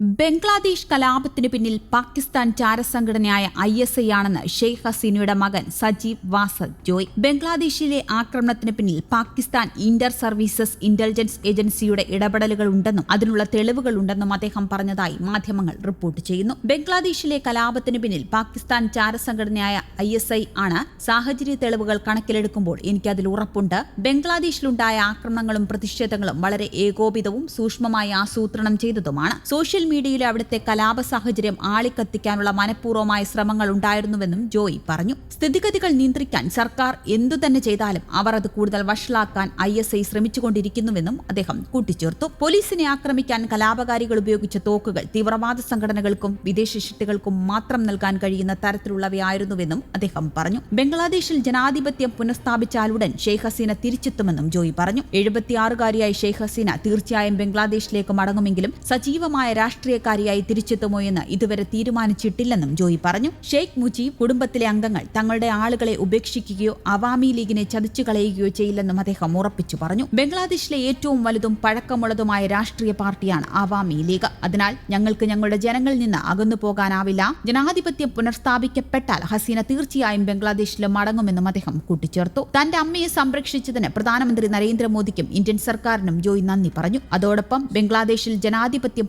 ബംഗ്ലാദേശ് കലാപത്തിന് പിന്നിൽ പാകിസ്ഥാൻ ചാരസംഘടനയായ ഐ എസ് ഐ ആണെന്ന് ഷെയ്ഖ് ഹസീനയുടെ മകൻ സജീവ് വാസദ് ജോയ്. ബംഗ്ലാദേശിലെ ആക്രമണത്തിന് പിന്നിൽ പാകിസ്ഥാൻ ഇന്റർ സർവീസസ് ഇന്റലിജൻസ് ഏജൻസിയുടെ ഇടപെടലുകൾ ഉണ്ടെന്നും അതിനുള്ള തെളിവുകൾ ഉണ്ടെന്നും അദ്ദേഹം പറഞ്ഞതായി മാധ്യമങ്ങൾ റിപ്പോർട്ട് ചെയ്യുന്നു. ബംഗ്ലാദേശിലെ കലാപത്തിന് പിന്നിൽ പാകിസ്ഥാൻ ചാരസംഘടനയായ ഐ എസ് ഐ ആണ് സാഹചര്യ തെളിവുകൾ കണക്കിലെടുക്കുമ്പോൾ എനിക്കതിൽ ഉറപ്പുണ്ട്. ബംഗ്ലാദേശിലുണ്ടായ ആക്രമണങ്ങളും പ്രതിഷേധങ്ങളും വളരെ ഏകോപിതവും സൂക്ഷ്മമായി ആസൂത്രണം ചെയ്തതുമാണ്. സോഷ്യൽ മീഡിയയിലെ അവിടുത്തെ കലാപ സാഹചര്യം ആളിക്കത്തിക്കാനുള്ള മനഃപൂർവമായ ശ്രമങ്ങൾ ഉണ്ടായിരുന്നുവെന്നും ജോയി പറഞ്ഞു. സ്ഥിതിഗതികൾ നിയന്ത്രിക്കാൻ സർക്കാർ എന്തു തന്നെ ചെയ്താലും അവർ അത് കൂടുതൽ വഷളാക്കാൻ ഐ എസ് ഐ ശ്രമിച്ചുകൊണ്ടിരിക്കുന്നുവെന്നും അദ്ദേഹം കൂട്ടിച്ചേർത്തു. പോലീസിനെ ആക്രമിക്കാൻ കലാപകാരികൾ ഉപയോഗിച്ച തോക്കുകൾ തീവ്രവാദ സംഘടനകൾക്കും വിദേശ ശക്തികൾക്കും മാത്രം നൽകാൻ കഴിയുന്ന തരത്തിലുള്ളവയായിരുന്നുവെന്നും അദ്ദേഹം പറഞ്ഞു. ബംഗ്ലാദേശിൽ ജനാധിപത്യം പുനഃസ്ഥാപിച്ചാലുടൻ ഷെയ്ഖ് ഹസീന തിരിച്ചെത്തുമെന്നും ജോയി പറഞ്ഞു. എഴുപത്തിയാറുകാരിയായ ഷെയ്ഖ് ഹസീന തീർച്ചയായും ബംഗ്ലാദേശിലേക്ക് മടങ്ങുമെങ്കിലും സജീവമായ രാഷ്ട്രീയക്കാരിയായി തിരിച്ചെത്തുമോ എന്ന് ഇതുവരെ തീരുമാനിച്ചിട്ടില്ലെന്നും ജോയി പറഞ്ഞു. ഷെയ്ഖ് മുജീബ് കുടുംബത്തിലെ അംഗങ്ങൾ തങ്ങളുടെ ആളുകളെ ഉപേക്ഷിക്കുകയോ അവാമി ലീഗിനെ ചതിച്ചു കളയുകയോ ചെയ്യില്ലെന്നും അദ്ദേഹം ഉറപ്പിച്ചു പറഞ്ഞു. ബംഗ്ലാദേശിലെ ഏറ്റവും വലുതും പഴക്കമുള്ളതുമായ രാഷ്ട്രീയ പാർട്ടിയാണ് അവാമി ലീഗ്. അതിനാൽ ഞങ്ങൾക്ക് ഞങ്ങളുടെ ജനങ്ങളിൽ നിന്ന് അകന്നു പോകാനാവില്ല. ജനാധിപത്യം പുനഃസ്ഥാപിക്കപ്പെട്ടാൽ ഹസീന തീർച്ചയായും ബംഗ്ലാദേശിൽ മടങ്ങുമെന്നും അദ്ദേഹം കൂട്ടിച്ചേർത്തു. തന്റെ അമ്മയെ സംരക്ഷിച്ചതിന് പ്രധാനമന്ത്രി നരേന്ദ്രമോദിക്കും ഇന്ത്യൻ സർക്കാരിനും ജോയി നന്ദി പറഞ്ഞു. അതോടൊപ്പം ബംഗ്ലാദേശിൽ ജനാധിപത്യം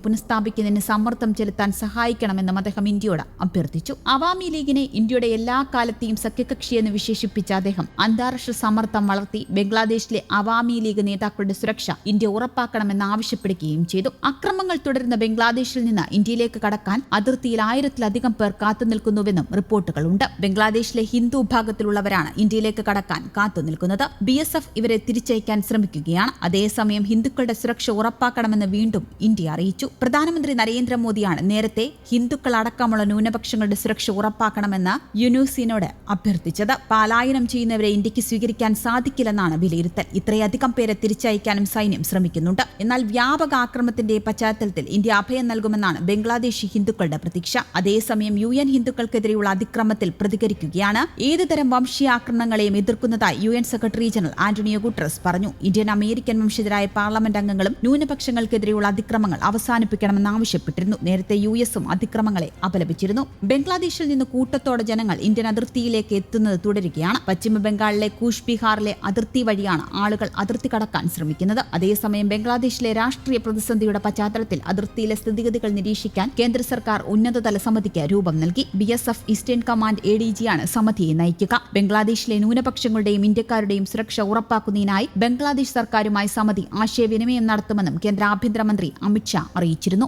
പുനഃസ്ഥാപിക്കുന്നതിന് സമ്മർദ്ദം ചെലുത്താൻ സഹായിക്കണമെന്നും അദ്ദേഹം ഇന്ത്യയോട് അഭ്യർത്ഥിച്ചു. അവാമി ലീഗിനെ ഇന്ത്യയുടെ എല്ലാ കാലത്തെയും സഖ്യകക്ഷിയെന്ന് വിശേഷിപ്പിച്ച അദ്ദേഹം അന്താരാഷ്ട്ര സമ്മർദ്ദം വളർത്തി ബംഗ്ലാദേശിലെ അവാമി ലീഗ് നേതാക്കളുടെ സുരക്ഷ ഇന്ത്യ ഉറപ്പാക്കണമെന്ന് ആവശ്യപ്പെടുകയും ചെയ്തു. അക്രമങ്ങൾ തുടരുന്ന ബംഗ്ലാദേശിൽ നിന്ന് ഇന്ത്യയിലേക്ക് കടക്കാൻ അതിർത്തിയിൽ ആയിരത്തിലധികം പേർ കാത്തുനിൽക്കുന്നുവെന്നും റിപ്പോർട്ടുകളുണ്ട് ബംഗ്ലാദേശിലെ ഹിന്ദു വിഭാഗത്തിലുള്ളവരാണ് ഇന്ത്യയിലേക്ക് കടക്കാൻ കാത്തുനിൽക്കുന്നത് ബി എസ് എഫ് ഇവരെ തിരിച്ചയക്കാൻ ശ്രമിക്കുകയാണ്. അതേസമയം ഹിന്ദുക്കളുടെ സുരക്ഷ ഉറപ്പാക്കണമെന്ന് വീണ്ടും ഇന്ത്യ അറിയിച്ചു. പ്രധാനമന്ത്രി നരേന്ദ്രമോദിയാണ് നേരത്തെ ഹിന്ദുക്കൾ അടക്കമുള്ള ന്യൂനപക്ഷങ്ങളുടെ സുരക്ഷ ഉറപ്പാക്കണമെന്ന് യുനൂസിനോട് അഭ്യർത്ഥിച്ചത്. പലായനം ചെയ്യുന്നവരെ ഇന്ത്യയ്ക്ക് സ്വീകരിക്കാൻ സാധിക്കില്ലെന്നാണ് വിലയിരുത്തൽ. ഇത്രയധികം പേരെ തിരിച്ചയക്കാനും സൈന്യം ശ്രമിക്കുന്നുണ്ട്. എന്നാൽ വ്യാപക ആക്രമണത്തിന്റെ പശ്ചാത്തലത്തിൽ ഇന്ത്യ അഭയം നൽകുമെന്നാണ് ബംഗ്ലാദേശി ഹിന്ദുക്കളുടെ പ്രതീക്ഷ. അതേസമയം യു എൻ ഹിന്ദുക്കൾക്കെതിരെയുള്ള അതിക്രമത്തിൽ പ്രതികരിക്കുകയാണ്. ഏതുതരം വംശീയ ആക്രമണങ്ങളെയും എതിർക്കുന്നതായി U N secretary general Antonio Guterres പറഞ്ഞു. ഇന്ത്യൻ അമേരിക്കൻ വംശജരായ പാർലമെന്റ് അംഗങ്ങളും ന്യൂനപക്ഷങ്ങൾക്കെതിരെയുള്ള അതിക്രമങ്ങൾ അവസാനിപ്പിക്കണമെന്ന് ആവശ്യപ്പെട്ടിരുന്നു. നേരത്തെ യു എസും അതിക്രമങ്ങളെ അപലപിച്ചിരുന്നു. ബംഗ്ലാദേശിൽ നിന്ന് കൂട്ടത്തോടെ ജനങ്ങൾ ഇന്ത്യൻ അതിർത്തിയിലേക്ക് എത്തുന്നത് തുടരുകയാണ്. പശ്ചിമ ബംഗാളിലെ കൂഷ് ബീഹാറിലെ അതിർത്തി വഴിയാണ് ആളുകൾ അതിർത്തി കടക്കാൻ ശ്രമിക്കുന്നത്. അതേസമയം ബംഗ്ലാദേശിലെ രാഷ്ട്രീയ പ്രതിസന്ധിയുടെ പശ്ചാത്തലത്തിൽ അതിർത്തിയിലെ സ്ഥിതിഗതികൾ നിരീക്ഷിക്കാൻ കേന്ദ്ര സർക്കാർ ഉന്നതതല സമിതിക്ക് രൂപം നൽകി. B S F eastern command A D ജിയാണ് സമിതിയെ നയിക്കുക. ബംഗ്ലാദേശിലെ ന്യൂനപക്ഷങ്ങളുടെയും ഇന്ത്യക്കാരുടെയും സുരക്ഷ ഉറപ്പാക്കുന്നതിനായി ബംഗ്ലാദേശ് സർക്കാരുമായി സമിതി ആശയവിനിമയം നടത്തുമെന്നും കേന്ദ്ര ആഭ്യന്തരമന്ത്രി അമിത്ഷാ അറിയിച്ചിരുന്നു.